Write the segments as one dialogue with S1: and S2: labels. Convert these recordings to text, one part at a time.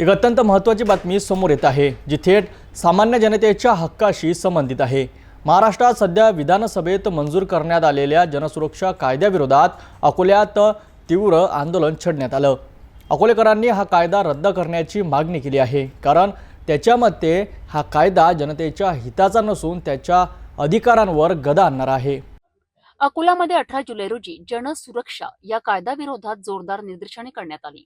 S1: एक अत्यंत महत्त्वाची बातमी समोर येत आहे जी थेट सामान्य जनतेच्या हक्काशी संबंधित आहे. महाराष्ट्रात सध्या विधानसभेत मंजूर करण्यात आलेल्या जनसुरक्षा कायद्याविरोधात अकोल्यात तीव्र आंदोलन छेडण्यात आलं. अकोलेकरांनी हा कायदा रद्द करण्याची मागणी केली आहे कारण त्याच्यामध्ये हा कायदा जनतेच्या हिताचा नसून त्याच्या अधिकारांवर गदा आणणार आहे.
S2: अकोलामध्ये अठरा जुलै रोजी जनसुरक्षा या कायद्याविरोधात जोरदार निदर्शने करण्यात आली.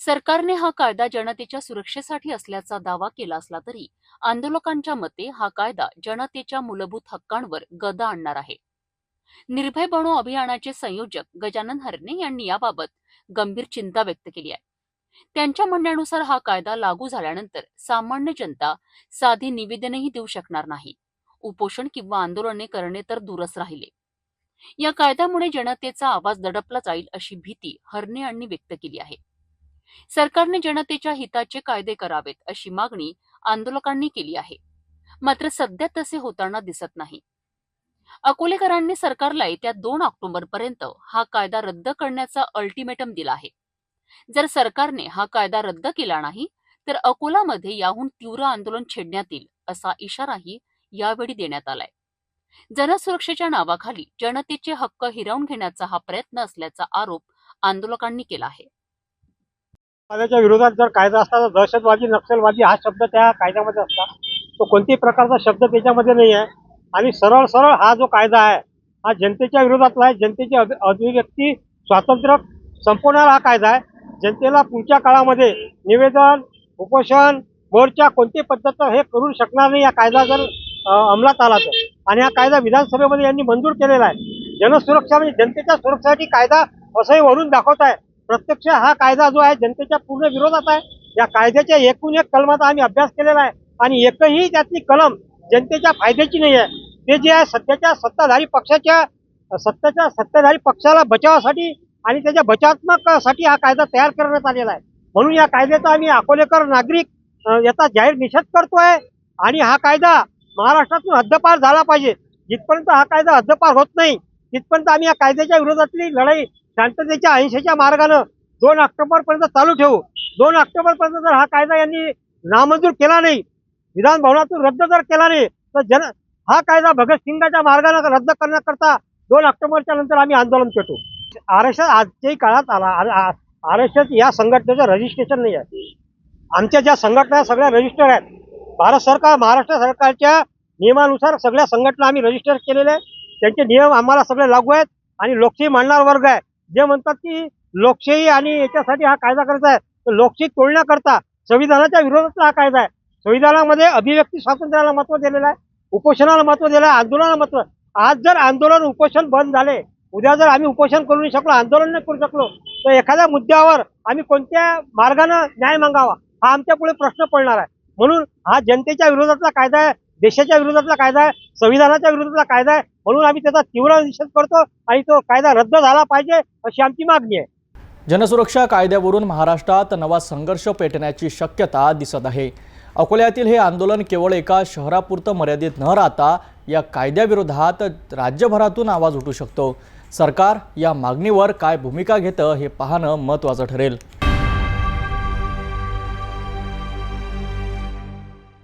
S2: सरकारने हा कायदा जनतेच्या सुरक्षेसाठी असल्याचा दावा केला असला तरी आंदोलकांच्या मते हा कायदा जनतेच्या मूलभूत हक्कांवर गदा आणणार आहे. निर्भय बनो अभियानाचे संयोजक गजानन हरणे यांनी याबाबत गंभीर चिंता व्यक्त केली आहे. त्यांच्या म्हणण्यानुसार हा कायदा लागू झाल्यानंतर सामान्य जनता साधी निवेदनही देऊ शकणार नाही. उपोषण किंवा आंदोलने करणे तर दूरच राहिले. या कायद्यामुळे जनतेचा आवाज दडपला जाईल अशी भीती हरणे यांनी व्यक्त केली आहे. सरकारने जनतेच्या हिताचे कायदे करावेत अशी मागणी आंदोलकांनी केली आहे. मात्र सध्या तसे होताना दिसत नाही. अकोलेकरांनी सरकारला येत्या दोन ऑक्टोबर पर्यंत हा कायदा रद्द करण्याचा अल्टिमेटम दिला आहे. जर सरकारने हा कायदा रद्द केला नाही तर अकोलामध्ये याहून तीव्र आंदोलन छेडण्यात येईल असा इशाराही यावेळी देण्यात आलाय. जनसुरक्षेच्या नावाखाली जनतेचे हक्क हिरावून घेण्याचा हा प्रयत्न असल्याचा आरोप आंदोलकांनी केला आहे.
S3: कायद्याच्या विरोधात जर कायदा असता तर दहशतवादी नक्षलवादी हा शब्द त्या कायद्यामध्ये असता तो कोणत्याही प्रकारचा शब्द त्याच्यामध्ये नाही आहे. आणि सरळ सरळ हा जो कायदा आहे हा जनतेच्या विरोधातला आहे. जनतेची अभि- अभिव्यक्ती स्वातंत्र्य संपवणारा हा कायदा आहे. जनतेला पुढच्या काळामध्ये निवेदन उपोषण मोर्चा कोणत्याही पद्धत हे करू शकणार नाही. या कायदा जर अंमलात आला तर. आणि हा कायदा विधानसभेमध्ये यांनी मंजूर केलेला आहे. जनसुरक्षा म्हणजे जनतेच्या सुरक्षेसाठी कायदा असंही वरून दाखवत आहे. प्रत्यक्ष हा कायदा जो आहे जनतेच्या पूर्ण विरोधात आहे. या कायद्याच्या एकूण एक कलमाचा आम्ही अभ्यास केलेला आहे. आणि एकही त्यातली कलम जनतेच्या फायद्याची नाही आहे. ते जे आहे सध्याच्या सत्ताधारी पक्षाच्या सत्ताच्या सत्ताधारी पक्षाला बचावासाठी आणि त्याच्या बचावात्मकसाठी हा कायदा तयार करण्यात आलेला आहे. म्हणून या कायद्याचा आम्ही अकोलेकर नागरिक याचा जाहीर निषेध करतोय. आणि हा कायदा महाराष्ट्रातून हद्दपार झाला पाहिजे. जिथपर्यंत हा कायदा हद्दपार होत नाही तिथपर्यंत आम्ही या कायद्याच्या विरोधातली लढाई शांततेच्या अहिंसेच्या मार्गानं दोन ऑक्टोबर पर्यंत चालू ठेवू. दोन ऑक्टोबर पर्यंत जर हा कायदा यांनी नामंजूर केला नाही विधान भवनातून रद्द जर केला नाही तर जन हा कायदा भगतसिंगाच्या मार्गानं रद्द करण्याकरता दोन ऑक्टोबरच्या नंतर आम्ही आंदोलन पेटू आर एस आजच्याही काळात आला आर एस या संघटनेचं रजिस्ट्रेशन नाही आहे. आमच्या ज्या संघटना सगळ्या रजिस्टर आहेत. भारत सरकार महाराष्ट्र सरकारच्या नियमानुसार सगळ्या संघटना आम्ही रजिस्टर केलेल्या आहेत. त्यांचे नियम आम्हाला सगळे लागू आहेत आणि लोकशाही मांडणार वर्ग आहे. जे म्हणतात की लोकशाही आणि याच्यासाठी हा कायदा करायचा आहे तर लोकशाही तोडण्याकरता संविधानाच्या विरोधातला हा कायदा आहे. संविधानामध्ये अभिव्यक्ती स्वातंत्र्याला महत्त्व दिलेलं आहे उपोषणाला महत्त्व दिलं आहे आंदोलनाला महत्त्व आज जर आंदोलन उपोषण बंद झाले उद्या जर आम्ही उपोषण करू नाही शकलो आंदोलन नाही करू शकलो तर एखाद्या मुद्द्यावर आम्ही कोणत्या मार्गानं न्याय मागावा हा आमच्या पुढे प्रश्न पडणार आहे. म्हणून हा जनतेच्या विरोधातला कायदा आहे देशाच्या विरोधातला कायदा आहे संविधानाच्या विरोधातला कायदा आहे म्हणून आम्ही त्याचा तीव्र निषेध करतो आणि तो कायदा रद्द झाला पाहिजे अशी आमची मागणी आहे.
S1: जनसुरक्षा कायद्यावरून महाराष्ट्रात नवा संघर्ष पेटण्याची शक्यता दिसत आहे. अकोल्यातील हे आंदोलन केवळ एका शहरापुरतं मर्यादित न राहता या कायद्याविरोधात राज्यभरातून आवाज उठू शकतो. सरकार या मागणीवर काय भूमिका घेतं हे पाहणं महत्त्वाचं ठरेल.